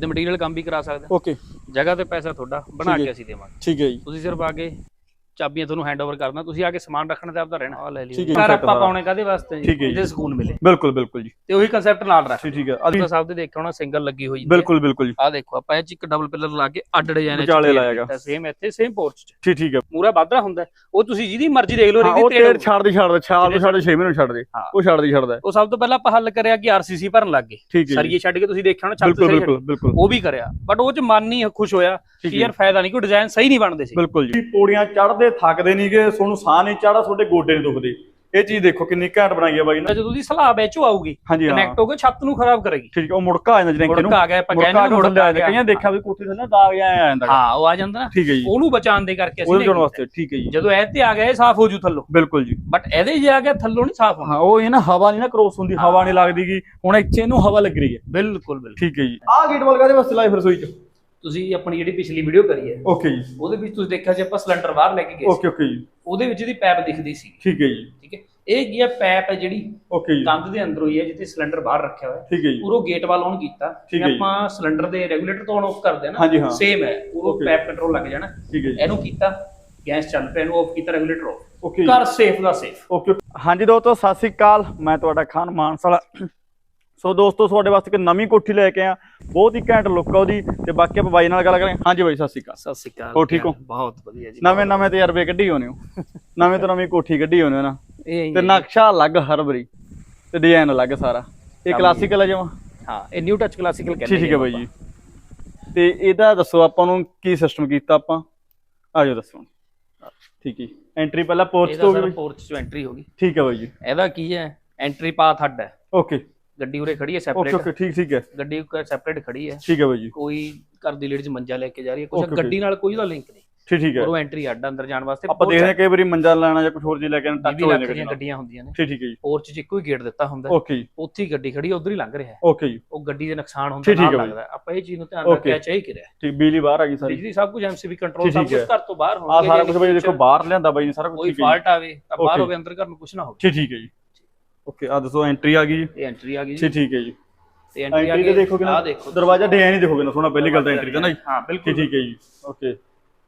ਤੇ ਮਟੀਰੀਅਲ ਕੰਮ ਵੀ ਕਰਾ ਸਕਦੇ। ਓਕੇ ਜਗ੍ਹਾ ਤੇ ਪੈਸਾ ਤੁਹਾਡਾ ਬਣਾ। ਕੇ ਅਸੀਂ ਦੇਵਾਂਗੇ। ਠੀਕ ਹੈ ਜੀ। ਤੁਸੀਂ ਸਿਰਫ ਆ ਕੇ ਚਾਬੀਆਂ ਤੁਹਾਨੂੰ ਹੈਂਡਓਵਰ ਕਰਨਾ ਤੁਸੀਂ ਆ ਕੇ ਸਮਾਨ ਰੱਖਣ ਤੇ ਆਪਦਾ ਰਹਿਣਾ। ਆ ਲੈ ਠੀਕ ਹੈ ਲਿਓ ਘਰ ਆਪਾਂ। ਪਾਉਣੇ ਕਾਦੇ ਵਾਸਤੇ ਜੀ। ਜਿਹਦੇ ਸਕੂਨ ਮਿਲੇ। ਬਿਲਕੁਲ ਬਿਲਕੁਲ ਜੀ। ਤੇ ਉਹੀ ਕਨਸੈਪਟ ਨਾਲ ਰੱਖ ਠੀਕ ਠੀਕ ਹੈ। ਤੁਸੀਂ ਸਭ ਦੇ ਦੇਖਿਆ ਹੋਣਾ ਸਿੰਗਲ ਲੱਗੀ ਹੋਈ ਬਿਲਕੁਲ ਬਿਲਕੁਲ ਜੀ। ਆ ਦੇਖੋ ਆਪਾਂ ਇਹ ਚ ਇੱਕ ਡਬਲ ਪਿਲਰ ਲਾ ਕੇ ਅੱਡ ਡਿਜ਼ਾਈਨ ਵਿਚਾਲੇ ਲਾਇਆਗਾ। ਸੇਮ ਇੱਥੇ ਸੇਮ ਪੋਰਚ ਚ। ਠੀਕ ਠੀਕ ਹੈ। ਮੂਰਾ ਵਾਧਰਾ ਹੁੰਦਾ। ਉਹ ਤੁਸੀਂ ਜਿਹਦੀ ਮਰਜ਼ੀ ਦੇਖ ਲਓ ਤੇੜ ਤੇੜ ਛੱਡ ਦੇ ਛੱਡ ਦੇ ਛਾਲ ਤੋਂ ਛੱਡ 6 ਮਹੀਨੇ ਛੱਡ ਦੇ। ਉਹ ਛੱਡ ਦੇ ਛੱਡਦਾ ਉਹ ਸਭ ਤੋਂ ਪਹਿਲਾਂ ਆਪਾਂ ਹੱਲ ਕਰਿਆ ਕਿ ਆਰਸੀਸੀ ਭਰਨ ਲੱਗ ਗਏ। ਸਰੀਏ ਛੱਡ ਕੇ ਤੁਸੀਂ ਦੇਖਿਆ ਹੋਣਾ ਛੱਤ ਬਿਲਕੁਲ ਸਹੀ ਬਿਲਕੁਲ ਉਹ ਵੀ ਕਰਿਆ। ਬਟ ਉਹ ਚ ਮਨ ਨਹੀਂ ਖੁਸ਼ ਹੋਇਆ ਕਿ ਯਾਰ ਫਾਇਦਾ ਨਹੀਂ ਕੋਈ ਡਿਜ਼ਾਈਨ ਸਹੀ ਨਹੀਂ ਬਣਦੇ ਸੀ। ਬਿਲਕੁਲ ਜੀ। ਪੌੜੀਆਂ ਚੜਦੇ ਥੱਕਦੇ ਨਹੀਂਗੇ ਤੁਹਾਨੂੰ ਸਾਹ ਨਹੀਂ ਚੜਾ ਤੁਹਾਡੇ ਗੋਡੇ ਨਹੀਂ ਦੁਖਦੇ। ਇਹ ਚੀਜ਼ ਦੇਖੋ ਕਿੰਨੀ ਘੈਂਟ ਬਣਾਈ ਹੈ ਬਾਈ ਨੇ। ਜਦੋਂ ਦੀ ਸਲਾਬ ਵਿੱਚੋਂ ਆਊਗੀ। ਕਨੈਕਟ ਹੋ। ਕੇ ਛੱਤ ਨੂੰ ਖਰਾਬ ਕਰੇਗੀ। ਠੀਕ ਉਹ ਮੁੜਕਾ ਆ ਜਾਂਦਾ ਨੂੰ। ਮੁੜਕਾ ਆ ਗਿਆ ਆਪਾਂ ਕਹਿੰਦੇ ਮੁੜਕਾ ਆ ਜਾਂਦਾ। ਗਿਆ। ਕਈਆਂ ਦੇਖਿਆ ਵੀ ਕੋਠੇ ਥੱਲੇ ਨਾ ਦਾਗ ਆ ਜਾਂਦਾ ਹਾਂ ਉਹ ਆ ਜਾਂਦਾ ਨਾ। ਠੀਕ ਹੈ ਜੀ। ਉਹਨੂੰ ਬਚਾਉਣ ਦੇ ਕਰਕੇ ਅਸੀਂ ਉਹਦੇ ਨੇ ਵਾਸਤੇ ਠੀਕ ਹੈ ਜੀ। ਜਦੋਂ ਇਹ ਤੇ ਆ ਗਿਆ ਇਹ ਸਾਫ਼ ਹੋ ਜੂ ਥੱਲੋਂ। ਬਿਲਕੁਲ ਜੀ। ਬਟ ਇਹਦੇ ਜੇ ਆ ਗਿਆ ਥੱਲੋਂ ਨਹੀਂ ਸਾਫ਼ ਹੋਣਾ। ਹਾਂ ਉਹ ਇਹ ਨਾ ਹਵਾ ਨਹੀਂ ਨਾ ਕ੍ਰੋਸ ਹੁੰਦੀ ਹਵਾ ਨਹੀਂ ਲੱਗਦੀਗੀ ਹੁਣ ਇੱਥੇ ਇਹਨੂੰ ਹਵਾ ਲੱਗ ਰਹੀ ਹੈ। ਬਿਲਕੁਲ ਬਿਲਕੁਲ। ਠੀਕ ਹੈ ਜੀ। ਆਹ ਗੇਟ ਵਾਲ ਕਾਦੇ ਵਾਸਤੇ ਲਾਈ ਫਿਰ ਰਸੋਈ ਚ? ਤੁਸੀਂ ਆਪਣੀ ਜਿਹੜੀ ਪਿਛਲੀ ਵੀਡੀਓ ਕਰੀ ਹੈ ਓਕੇ ਜੀ। ਉਹਦੇ ਵਿੱਚ ਤੁਸੀਂ ਦੇਖਿਆ ਸੀ ਆਪਾਂ ਸਿਲੰਡਰ ਬਾਹਰ ਲੈ ਕੇ ਗਏ ਸੀ। ਓਕੇ ਓਕੇ ਜੀ। ਉਹਦੇ ਵਿੱਚ ਦੀ ਪੈਪ ਦਿਖਦੀ ਸੀ। ਠੀਕ ਹੈ ਜੀ। ਠੀਕ ਹੈ। ਇਹ ਕੀ ਹੈ? ਪੈਪ ਹੈ ਜਿਹੜੀ ਓਕੇ ਜੀ। ਕੰਧ ਦੇ ਅੰਦਰੋਂ ਹੀ ਹੈ ਜਿੱਥੇ ਸਿਲੰਡਰ ਬਾਹਰ ਰੱਖਿਆ ਹੋਇਆ। ਠੀਕ ਹੈ ਜੀ। ਪੂਰੋ ਗੇਟ ਵੱਲ ਔਨ ਕੀਤਾ। ਠੀਕ ਜਿਵੇਂ ਹੈ ਜੀ। ਆਪਾਂ ਸਿਲੰਡਰ ਦੇ ਰੈਗੂਲੇਟਰ ਤੋਂ ਔਨ ਆਫ ਕਰਦੇ ਆ ਨਾ ਹਾਂਜੀ, ਹਾਂ। ਸੇਮ ਹੈ। Okay. ਪੈਪ ਕੰਟਰੋਲ ਲੱਗ ਜਾਣਾ। ਠੀਕ ਹੈ ਜੀ। ਇਹਨੂੰ ਕੀਤਾ ਗੈਸ ਚੱਲ ਪਿਆ ਇਹਨੂੰ ਆਫ ਕੀਤਾ ਰੈਗੂਲੇਟਰ ਆਫ ਓਕੇ ਘਰ ਸੇਫ ਦਾ ਸੇਫ ਓਕੇ ਹਾਂਜੀ ਦੋਸਤੋ ਸਤਿ ਸ੍ਰੀ ਅਕਾਲ। ਮੈਂ ਤੁਹਾਡਾ ਖਾਨ ਮਾਨਸਾਲਾ ਸੋ ਦੋਸਤੋ ਤੁਹਾਡੇ ਵਾਸਤੇ ਇੱਕ ਨਵੀਂ ਕੋਠੀ ਲੈ ਕੇ ਆ ਬਹੁਤ ਹੀ ਘੈਂਟ ਲੁੱਕ ਆ ਉਹਦੀ ਤੇ ਬਾਕੀ ਆਪਾਂ ਬਾਈ ਨਾਲ ਗੱਲ ਕਰਾਂਗੇ। ਹਾਂਜੀ ਬਾਈ ਸਤਿ ਸ੍ਰੀ ਅਕਾਲ। ਸਤਿ ਸ਼੍ਰੀ ਅਕਾਲ ਹੋਰ ਠੀਕ ਹੋ? ਬਹੁਤ ਵਧੀਆ ਜੀ ਨਵੇਂ ਨਵੇਂ ਤਜਰਬੇ ਕੱਢੀ ਹੋਣੇ ਹੋ। ਨਵੇਂ ਤੋਂ ਨਵੀਂ ਕੋਠੀ ਕੱਢੀ ਹੋਣੇ ਹੋ ਨਾ। ਤੇ ਨਕਸ਼ਾ ਅਲੱਗ ਹਰ ਵਾਰੀ ਤੇ ਡਿਜ਼ਾਈਨ ਅਲੱਗ ਸਾਰਾ। ਇਹ ਕਲਾਸੀਕਲ ਹੈ ਜਮਾ ਹਾਂ ਇਹ ਨਿਊ ਟੱਚ ਕਲਾਸੀਕਲ ਕਹਿੰਦੇ ਠੀਕ ਹੈ ਬਾਈ ਜੀ। ਤੇ ਇਹਦਾ ਦੱਸੋ ਆਪਾਂ ਨੂੰ ਕੀ ਸਿਸਟਮ ਕੀਤਾ ਆਪਾਂ? ਆਜੋ ਦੱਸੋ। ਠੀਕ ਹੈ। ਐਂਟਰੀ ਪਹਿਲਾਂ ਪੋਰਚ ਤੋਂ ਪੋਰਚ ਐਂਟਰੀ ਹੋ ਗਈ। ਠੀਕ ਹੈ ਬਾਈ ਜੀ। ਇਹਦਾ ਕੀ ਹੈ? ਐਂਟਰੀ ਪਾਥ ਹੱਡ ਹੈ। ਓਕੇ ਗੱਡੀ ਉਰੇ ਖੜੀ ਹੈ ਸੈਪਰੇਟ ਓਕੇ ਠੀਕ ਠੀਕ ਹੈ। ਗੱਡੀ ਸੈਪਰੇਟ ਖੜੀ ਹੈ। ਠੀਕ ਹੈ ਬਾਈ ਜੀ। ਕੋਈ ਘਰ ਦੀ ਲੇਡੀਜ਼ ਮੰਜਾ ਲੈ ਕੇ ਜਾ ਰਹੀ ਹੈ ਕੁਝ. ਗੱਡੀ ਨਾਲ ਕੋਈ ਦਾ ਲਿੰਕ ਨਹੀਂ। ਠੀਕ ਠੀਕ ਹੈ। ਉਹ ਐਂਟਰੀ ਅੱਡ ਅੰਦਰ ਜਾਣ ਵਾਸਤੇ। ਆਪਾਂ ਦੇਖਦੇ ਹਾਂ ਕਈ ਵਾਰੀ ਮੰਜਾ ਲੈਣਾ ਜਾਂ ਕੁਝ ਹੋਰ ਚੀਜ਼ ਲੈ ਕੇ ਟੱਚ 20 ਹੋ ਜਾਂਦੇ ਗੱਡੀਆਂ ਹੁੰਦੀਆਂ ਨੇ। ਠੀਕ ਠੀਕ ਹੈ ਜੀ। ਪੋਰਚ 'ਚ ਇੱਕੋ ਹੀ ਗੇਟ ਦਿੱਤਾ ਹੁੰਦਾ। ਹੈ। ਓਕੇ ਜੀ। ਉੱਥੇ ਹੀ ਗੱਡੀ ਖੜੀ ਉਧਰ ਹੀ ਲੰਘ ਰਿਹਾ ਹੈ। ਓਕੇ ਜੀ। ਉਹ ਗੱਡੀ ਦੇ ਨੁਕਸਾਨ ਹੁੰਦਾ ਹੈ ਲੱਗਦਾ। ਹੈ। ਆਪਾਂ ਇਹ ਚੀਜ਼ ਨੂੰ ਧਿਆਨ. ਰੱਖਿਆ ਚਾਹੀ ਕਰਿਆ। ਠੀਕ ਬਿਜਲੀ ਬਾਹਰ ਆ ਗਈ ਸਾਰੀ। ਬਿਜਲੀ ਸਭ ਕੁਝ ਐਮਸੀਬੀ ਕੰਟਰੋਲ ਸਭ ਕੁਝ ਹੈ। ਘਰ ਤੋਂ ਬਾਹਰ ਆ ਹੋਣਗੇ ਸਾਰਾ ਕੁਝ ਬਾਈ ਦੇਖੋ ਬਾਹਰ ਲਿਆਂਦਾ ਬਾਈ ਨੇ ਸਾਰਾ ਕੁਝ ਕੋਈ ਠੀਕ ਹੈ ਜੀ। ਫਾਲਟ ਆਵੇ ਤਾਂ ਬਾਹਰ. ਹੋਵੇ ਅੰਦਰ ਘਰ ਨੂੰ ਕੁਝ ਨਾ ਹੋਵੇ। ਠੀਕ ਠੀਕ ਹੈ ਜੀ। ਓਕੇ ਆ ਦੱਸੋ ਐਂਟਰੀ ਆ ਗਈ ਜੀ? ਇਹ ਐਂਟਰੀ ਆ ਗਈ ਠੀਕ ਠੀਕ ਹੈ ਜੀ। ਤੇ ਐਂਟਰੀ ਆ ਐਂਟਰੀ ਗਈ ਤੇ ਦੇਖੋਗੇ ਨਾ ਆ ਦੇਖੋ। ਦਰਵਾਜ਼ਾ ਡਿਜ਼ਾਈਨ ਹੀ ਦੇਖੋਗੇ ਨਾ ਸੋਹਣਾ ਪਹਿਲੀ ਗੱਲ ਤਾਂ ਐਂਟਰੀ ਦਾ ਨਾ ਜੀ। ਹਾਂ ਬਿਲਕੁਲ। ਠੀਕ ਹੈ ਜੀ। ਓਕੇ